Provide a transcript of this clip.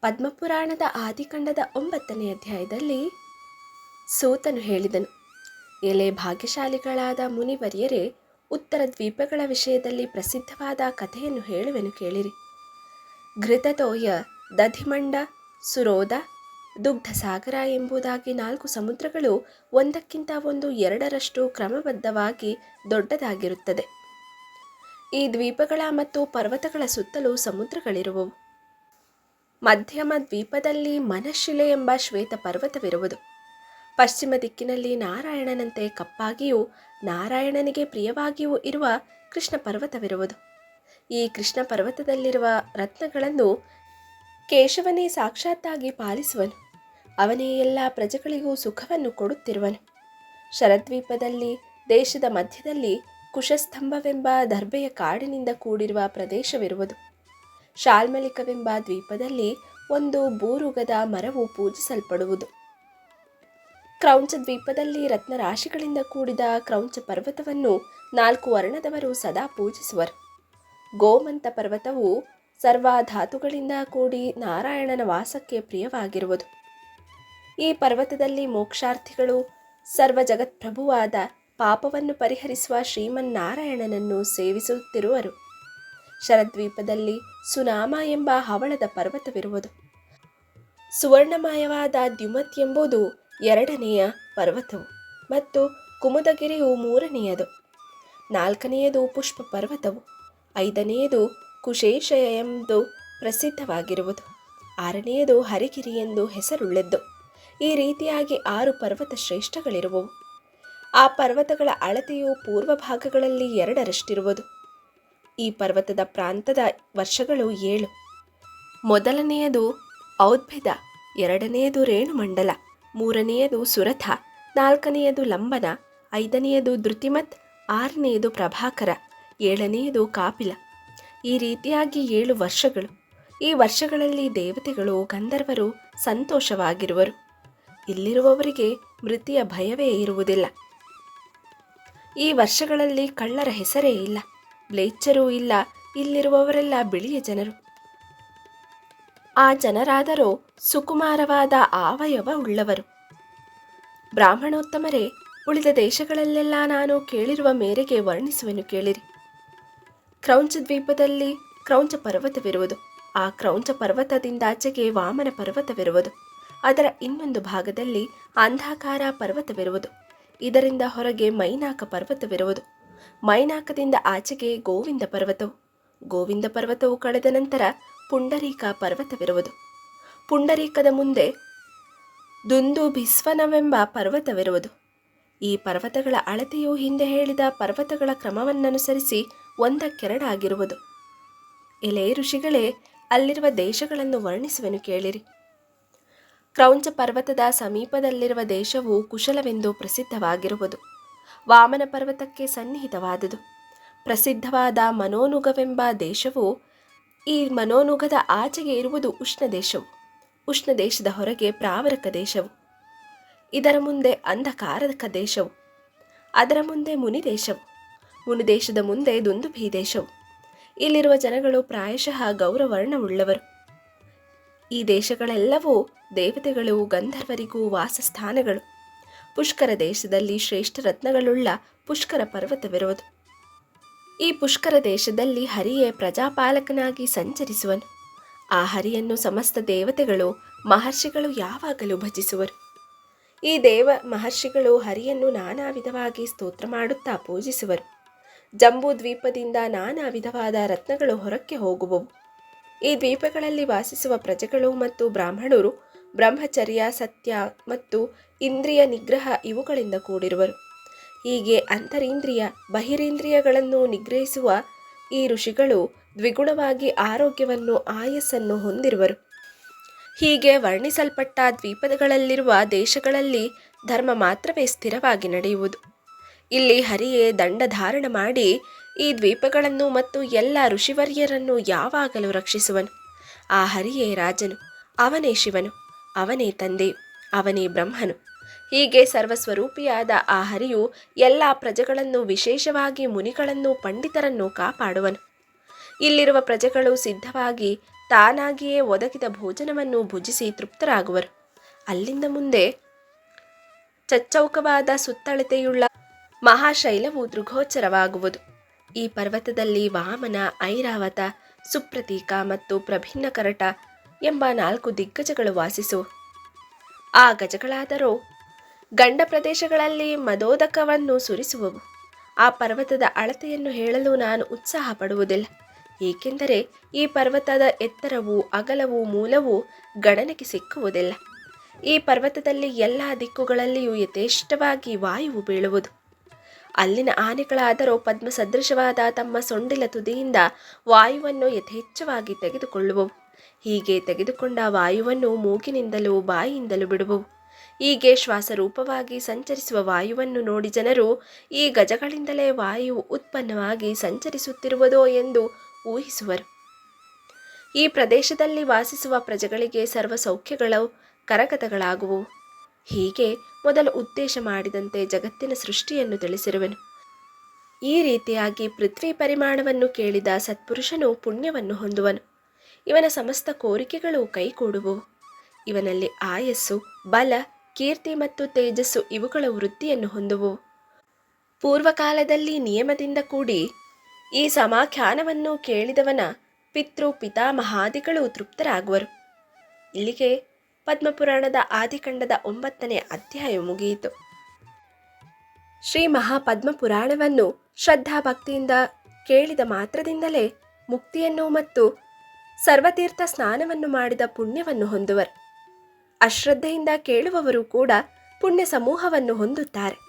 ಪದ್ಮಪುರಾಣದ ಆದಿಕಂಡದ ಒಂಬತ್ತನೇ ಅಧ್ಯಾಯದಲ್ಲಿ ಸೂತನು ಹೇಳಿದನು, ಎಲೆ ಭಾಗ್ಯಶಾಲಿಗಳಾದ ಮುನಿವರಿಯರೇ, ಉತ್ತರ ದ್ವೀಪಗಳ ವಿಷಯದಲ್ಲಿ ಪ್ರಸಿದ್ಧವಾದ ಕಥೆಯನ್ನು ಹೇಳುವೆನು ಕೇಳಿರಿ. ಘೃತತೋಯ, ದಧಿಮಂಡ ಸುರೋದ ದುಗ್ಧಸಾಗರ ಎಂಬುದಾಗಿ ನಾಲ್ಕು ಸಮುದ್ರಗಳು ಒಂದಕ್ಕಿಂತ ಒಂದು ಎರಡರಷ್ಟು ಕ್ರಮಬದ್ಧವಾಗಿ ದೊಡ್ಡದಾಗಿರುತ್ತದೆ. ಈ ದ್ವೀಪಗಳ ಮತ್ತು ಪರ್ವತಗಳ ಸುತ್ತಲೂ ಸಮುದ್ರಗಳಿರುವವು. ಮಧ್ಯಮ ದ್ವೀಪದಲ್ಲಿ ಮನಶಿಲೆ ಎಂಬ ಶ್ವೇತ ಪರ್ವತವಿರುವುದು. ಪಶ್ಚಿಮ ದಿಕ್ಕಿನಲ್ಲಿ ನಾರಾಯಣನಂತೆ ಕಪ್ಪಾಗಿಯೂ ನಾರಾಯಣನಿಗೆ ಪ್ರಿಯವಾಗಿಯೂ ಇರುವ ಕೃಷ್ಣ ಪರ್ವತವಿರುವುದು. ಈ ಕೃಷ್ಣ ಪರ್ವತದಲ್ಲಿರುವ ರತ್ನಗಳನ್ನು ಕೇಶವನೇ ಸಾಕ್ಷಾತ್ತಾಗಿ ಪಾಲಿಸುವನು. ಅವನೇ ಎಲ್ಲ ಪ್ರಜೆಗಳಿಗೂ ಸುಖವನ್ನು ಕೊಡುತ್ತಿರುವನು. ಶರದ್ವೀಪದಲ್ಲಿ, ದೇಶದ ಮಧ್ಯದಲ್ಲಿ ಕುಶಸ್ತಂಭವೆಂಬ ದರ್ಬೆಯ ಕಾಡಿನಿಂದ ಕೂಡಿರುವ ಪ್ರದೇಶವಿರುವುದು. ಶಾಲ್ಮಲಿಕವೆಂಬ ದ್ವೀಪದಲ್ಲಿ ಒಂದು ಬೂರುಗದ ಮರವು ಪೂಜಿಸಲ್ಪಡುವುದು. ಕ್ರೌಂಚ ದ್ವೀಪದಲ್ಲಿ ರತ್ನರಾಶಿಗಳಿಂದ ಕೂಡಿದ ಕ್ರೌಂಚ ಪರ್ವತವನ್ನು ನಾಲ್ಕು ವರ್ಣದವರು ಸದಾ ಪೂಜಿಸುವರು. ಗೋಮಂತ ಪರ್ವತವು ಸರ್ವಾಧಾತುಗಳಿಂದ ಕೂಡಿ ನಾರಾಯಣನ ವಾಸಕ್ಕೆ ಪ್ರಿಯವಾಗಿರುವುದು. ಈ ಪರ್ವತದಲ್ಲಿ ಮೋಕ್ಷಾರ್ಥಿಗಳು ಸರ್ವ ಜಗತ್ಪ್ರಭುವಾದ ಪಾಪವನ್ನು ಪರಿಹರಿಸುವ ಶ್ರೀಮನ್ನಾರಾಯಣನನ್ನು ಸೇವಿಸುತ್ತಿರುವರು. ಶರದ್ವೀಪದಲ್ಲಿ ಸುನಾಮ ಎಂಬ ಹವಳದ ಪರ್ವತವಿರುವುದು. ಸುವರ್ಣಮಯವಾದ ದ್ಯುಮತ್ ಎಂಬುದು ಎರಡನೆಯ ಪರ್ವತವು ಮತ್ತು ಕುಮುದಗಿರಿಯು ಮೂರನೆಯದು. ನಾಲ್ಕನೆಯದು ಪುಷ್ಪ ಪರ್ವತವು ಐದನೆಯದು ಕುಶೇಷಯ ಎಂದು ಪ್ರಸಿದ್ಧವಾಗಿರುವುದು, ಆರನೆಯದು ಹರಿಗಿರಿ ಎಂದು ಹೆಸರುಳ್ಳೆದ್ದು. ಈ ರೀತಿಯಾಗಿ ಆರು ಪರ್ವತ ಶ್ರೇಷ್ಠಗಳಿರುವವು. ಆ ಪರ್ವತಗಳ ಅಳತೆಯು ಪೂರ್ವ ಭಾಗಗಳಲ್ಲಿ ಎರಡರಷ್ಟಿರುವುದು. ಈ ಪರ್ವತದ ಪ್ರಾಂತದ ವರ್ಷಗಳು ಏಳು. ಮೊದಲನೆಯದು ಔದ್ಭಿದ, ಎರಡನೆಯದು ರೇಣುಮಂಡಲ, ಮೂರನೆಯದು ಸುರಥ, ನಾಲ್ಕನೆಯದು ಲಂಬನ, ಐದನೆಯದು ಧೃತಿಮತ್, ಆರನೆಯದು ಪ್ರಭಾಕರ, ಏಳನೆಯದು ಕಾಪಿಲ. ಈ ರೀತಿಯಾಗಿ ಏಳು ವರ್ಷಗಳು. ಈ ವರ್ಷಗಳಲ್ಲಿ ದೇವತೆಗಳು, ಗಂಧರ್ವರು ಸಂತೋಷವಾಗಿರುವರು. ಇಲ್ಲಿರುವವರಿಗೆ ಮೃತಿಯ ಭಯವೇ ಇರುವುದಿಲ್ಲ. ಈ ವರ್ಷಗಳಲ್ಲಿ ಕಳ್ಳರ ಹೆಸರೇ ಇಲ್ಲ. ಬ್ಲೇಚ್ಚರೂ ಇಲ್ಲ, ಇಲ್ಲಿರುವವರೆಲ್ಲ ಬಿಳಿಯ ಜನರು. ಆ ಜನರಾದರೂ ಸುಕುಮಾರವಾದ ಆವಯವ ಉಳ್ಳವರು. ಬ್ರಾಹ್ಮಣೋತ್ತಮರೇ, ಉಳಿದ ದೇಶಗಳಲ್ಲೆಲ್ಲ ನಾನು ಕೇಳಿರುವ ಮೇರೆಗೆ ವರ್ಣಿಸುವೆನು ಕೇಳಿರಿ. ಕ್ರೌಂಚ ದ್ವೀಪದಲ್ಲಿ ಕ್ರೌಂಚ ಪರ್ವತವಿರುವುದು. ಆ ಕ್ರೌಂಚ ಪರ್ವತದಿಂದಾಚೆಗೆ ವಾಮನ ಪರ್ವತವಿರುವುದು. ಅದರ ಇನ್ನೊಂದು ಭಾಗದಲ್ಲಿ ಅಂಧಾಕಾರ ಪರ್ವತವಿರುವುದು. ಇದರಿಂದ ಹೊರಗೆ ಮೈನಾಕ ಪರ್ವತವಿರುವುದು. ಮೈನಾಕದಿಂದ ಆಚೆಗೆ ಗೋವಿಂದ ಪರ್ವತವು ಗೋವಿಂದ ಪರ್ವತವು ಕಳೆದ ನಂತರ ಪುಂಡರೀಕ ಪರ್ವತವಿರುವುದು. ಪುಂಡರೀಕದ ಮುಂದೆ ದುಂದು ಭಿಸ್ವನವೆಂಬ ಪರ್ವತವಿರುವುದು. ಈ ಪರ್ವತಗಳ ಅಳತೆಯು ಹಿಂದೆ ಹೇಳಿದ ಪರ್ವತಗಳ ಕ್ರಮವನ್ನನುಸರಿಸಿ ಒಂದಕ್ಕೆರಡಾಗಿರುವುದು. ಎಲೆ ಋಷಿಗಳೇ, ಅಲ್ಲಿರುವ ದೇಶಗಳನ್ನು ವರ್ಣಿಸುವೆನು ಕೇಳಿರಿ. ಕ್ರೌಂಚ ಪರ್ವತದ ಸಮೀಪದಲ್ಲಿರುವ ದೇಶವು ಕುಶಲವೆಂದು ಪ್ರಸಿದ್ಧವಾಗಿರುವುದು. ವಾಮನ ಪರ್ವತಕ್ಕೆ ಸನ್ನಿಹಿತವಾದುದು. ಪ್ರಸಿದ್ಧವಾದ ಮನೋನುಗವೆಂಬ ದೇಶವು ಈ ಮನೋನುಗದ ಆಚೆಗೆ ಇರುವುದು ಉಷ್ಣ ದೇಶವು. ಉಷ್ಣ ದೇಶದ ಹೊರಗೆ ಪ್ರಾವರಕ ದೇಶವು. ಇದರ ಮುಂದೆ ಅಂಧಕಾರಕ ದೇಶವು. ಅದರ ಮುಂದೆ ಮುನಿ ದೇಶವು. ಮುನಿ ದೇಶದ ಮುಂದೆ ದುಂದುಭಿ ದೇಶವು. ಇಲ್ಲಿರುವ ಜನಗಳು ಪ್ರಾಯಶಃ ಗೌರವರ್ಣವುಳ್ಳವರು. ಈ ದೇಶಗಳೆಲ್ಲವೂ ದೇವತೆಗಳು, ಗಂಧರ್ವರಿಗೂ ವಾಸಸ್ಥಾನಗಳು. ಪುಷ್ಕರ ದೇಶದಲ್ಲಿ ಶ್ರೇಷ್ಠ ರತ್ನಗಳುಳ್ಳ ಪುಷ್ಕರ ಪರ್ವತವಿರುವುದು. ಈ ಪುಷ್ಕರ ದೇಶದಲ್ಲಿ ಹರಿಯೇ ಪ್ರಜಾಪಾಲಕನಾಗಿ ಸಂಚರಿಸುವನು. ಆ ಹರಿಯನ್ನು ಸಮಸ್ತ ದೇವತೆಗಳು, ಮಹರ್ಷಿಗಳು ಯಾವಾಗಲೂ ಭಜಿಸುವರು. ಈ ದೇವ ಮಹರ್ಷಿಗಳು ಹರಿಯನ್ನು ನಾನಾ ವಿಧವಾಗಿ ಸ್ತೋತ್ರ ಮಾಡುತ್ತಾ ಪೂಜಿಸುವರು. ಜಂಬೂ ದ್ವೀಪದಿಂದ ನಾನಾ ವಿಧವಾದ ರತ್ನಗಳು ಹೊರಕ್ಕೆ ಹೋಗುವವು. ಈ ದ್ವೀಪಗಳಲ್ಲಿ ವಾಸಿಸುವ ಪ್ರಜೆಗಳು ಮತ್ತು ಬ್ರಾಹ್ಮಣರು ಬ್ರಹ್ಮಚರ್ಯ, ಸತ್ಯ ಮತ್ತು ಇಂದ್ರಿಯ ನಿಗ್ರಹ ಇವುಗಳಿಂದ ಕೂಡಿರುವರು. ಹೀಗೆ ಅಂತರೀಂದ್ರಿಯ, ಬಹಿರೇಂದ್ರಿಯಗಳನ್ನು ನಿಗ್ರಹಿಸುವ ಈ ಋಷಿಗಳು ದ್ವಿಗುಣವಾಗಿ ಆರೋಗ್ಯವನ್ನು, ಆಯಸ್ಸನ್ನು ಹೊಂದಿರುವರು. ಹೀಗೆ ವರ್ಣಿಸಲ್ಪಟ್ಟ ದ್ವೀಪಗಳಲ್ಲಿರುವ ದೇಶಗಳಲ್ಲಿ ಧರ್ಮ ಮಾತ್ರವೇ ಸ್ಥಿರವಾಗಿ ನಡೆಯುವುದು. ಇಲ್ಲಿ ಹರಿಯೇ ದಂಡ ಧಾರಣ ಮಾಡಿ ಈ ದ್ವೀಪಗಳನ್ನು ಮತ್ತು ಎಲ್ಲ ಋಷಿವರ್ಯರನ್ನು ಯಾವಾಗಲೂ ರಕ್ಷಿಸುವನು. ಆ ಹರಿಯೇ ರಾಜನು, ಅವನೇ ಶಿವನು. ಅವನೇ ತಂದೆ, ಅವನೇ ಬ್ರಹ್ಮನು. ಹೀಗೆ ಸರ್ವಸ್ವರೂಪಿಯಾದ ಆ ಹರಿಯು ಎಲ್ಲ ಪ್ರಜೆಗಳನ್ನು ವಿಶೇಷವಾಗಿ ಮುನಿಗಳನ್ನು ಪಂಡಿತರನ್ನು ಕಾಪಾಡುವನು. ಇಲ್ಲಿರುವ ಪ್ರಜೆಗಳು ಸಿದ್ಧವಾಗಿ ತಾನಾಗಿಯೇ ಒದಗಿದ ಭೋಜನವನ್ನು ಭುಜಿಸಿ ತೃಪ್ತರಾಗುವರು. ಅಲ್ಲಿಂದ ಮುಂದೆ ಚಚ್ಚೌಕವಾದ ಸುತ್ತಳತೆಯುಳ್ಳ ಮಹಾಶೈಲವು ದೃಗೋಚರವಾಗುವುದು ಈ ಪರ್ವತದಲ್ಲಿ ವಾಮನ, ಐರಾವತ, ಸುಪ್ರತೀಕ ಮತ್ತು ಪ್ರಭಿನ್ನ ಕರಟ ಎಂಬ ನಾಲ್ಕು ದಿಗ್ಗಜಗಳು ವಾಸಿಸು. ಆ ಗಜಗಳಾದರೂ ಗಂಡ ಪ್ರದೇಶಗಳಲ್ಲಿ ಮದೋದಕವನ್ನು ಸುರಿಸುವವು. ಆ ಪರ್ವತದ ಅಳತೆಯನ್ನು ಹೇಳಲು ನಾನು ಉತ್ಸಾಹ ಪಡುವುದಿಲ್ಲ ಏಕೆಂದರೆ ಈ ಪರ್ವತದ ಎತ್ತರವು ಅಗಲವು ಮೂಲವು ಗಣನೆಗೆ ಸಿಕ್ಕುವುದಿಲ್ಲ. ಈ ಪರ್ವತದಲ್ಲಿ ಎಲ್ಲ ದಿಕ್ಕುಗಳಲ್ಲಿಯೂ ಯಥೇಷ್ಟವಾಗಿ ವಾಯುವು ಬೀಳುವುದು. ಅಲ್ಲಿನ ಆನೆಗಳಾದರೂ ಪದ್ಮ ಸದೃಶವಾದ ತಮ್ಮ ಸೊಂಡಿಲ ತುದಿಯಿಂದ ವಾಯುವನ್ನು ಯಥೇಚ್ಛವಾಗಿ ತೆಗೆದುಕೊಳ್ಳುವವು. ಹೀಗೆ ತೆಗೆದುಕೊಂಡ ವಾಯುವನ್ನು ಮೂಗಿನಿಂದಲೂ ಬಾಯಿಯಿಂದಲೂ ಬಿಡುವು. ಹೀಗೆ ಶ್ವಾಸರೂಪವಾಗಿ ಸಂಚರಿಸುವ ವಾಯುವನ್ನು ನೋಡಿ ಜನರು, ಈ ಗಜಗಳಿಂದಲೇ ವಾಯು ಉತ್ಪನ್ನವಾಗಿ ಸಂಚರಿಸುತ್ತಿರುವುದೋ ಎಂದು ಊಹಿಸುವರು. ಈ ಪ್ರದೇಶದಲ್ಲಿ ವಾಸಿಸುವ ಪ್ರಜೆಗಳಿಗೆ ಸರ್ವ ಸೌಖ್ಯಗಳು ಕರಗತಗಳಾಗುವು. ಹೀಗೆ ಮೊದಲು ಉದ್ದೇಶ ಮಾಡಿದಂತೆ ಜಗತ್ತಿನ ಸೃಷ್ಟಿಯನ್ನು ತಿಳಿಸಿರುವನು. ಈ ರೀತಿಯಾಗಿ ಪೃಥ್ವಿ ಪರಿಮಾಣವನ್ನು ಕೇಳಿದ ಸತ್ಪುರುಷನು ಪುಣ್ಯವನ್ನು ಹೊಂದುವನು. ಇವನ ಸಮಸ್ತ ಕೋರಿಕೆಗಳು ಕೈಕೂಡುವು. ಇವನಲ್ಲಿ ಆಯಸ್ಸು, ಬಲ, ಕೀರ್ತಿ ಮತ್ತು ತೇಜಸ್ಸು ಇವುಗಳ ವೃತ್ತಿಯನ್ನು ಹೊಂದುವು. ಪೂರ್ವಕಾಲದಲ್ಲಿ ನಿಯಮದಿಂದ ಕೂಡಿ ಈ ಸಮಾಖ್ಯಾನವನ್ನು ಕೇಳಿದವನ ಪಿತೃ ಪಿತಾಮಹಾದಿಗಳು ತೃಪ್ತರಾಗುವರು. ಇಲ್ಲಿಗೆ ಪದ್ಮಪುರಾಣದ ಆದಿಕಂಡದ ಒಂಬತ್ತನೇ ಅಧ್ಯಾಯ ಮುಗಿಯಿತು. ಶ್ರೀ ಮಹಾಪದ್ಮಪುರಾಣವನ್ನು ಶ್ರದ್ಧಾಭಕ್ತಿಯಿಂದ ಕೇಳಿದ ಮಾತ್ರದಿಂದಲೇ ಮುಕ್ತಿಯನ್ನು ಮತ್ತು ಸರ್ವತೀರ್ಥ ಸ್ನಾನವನ್ನು ಮಾಡಿದ ಪುಣ್ಯವನ್ನು ಹೊಂದುವರು. ಅಶ್ರದ್ಧೆಯಿಂದ ಕೇಳುವವರು ಕೂಡ ಪುಣ್ಯ ಸಮೂಹವನ್ನು ಹೊಂದುತ್ತಾರೆ.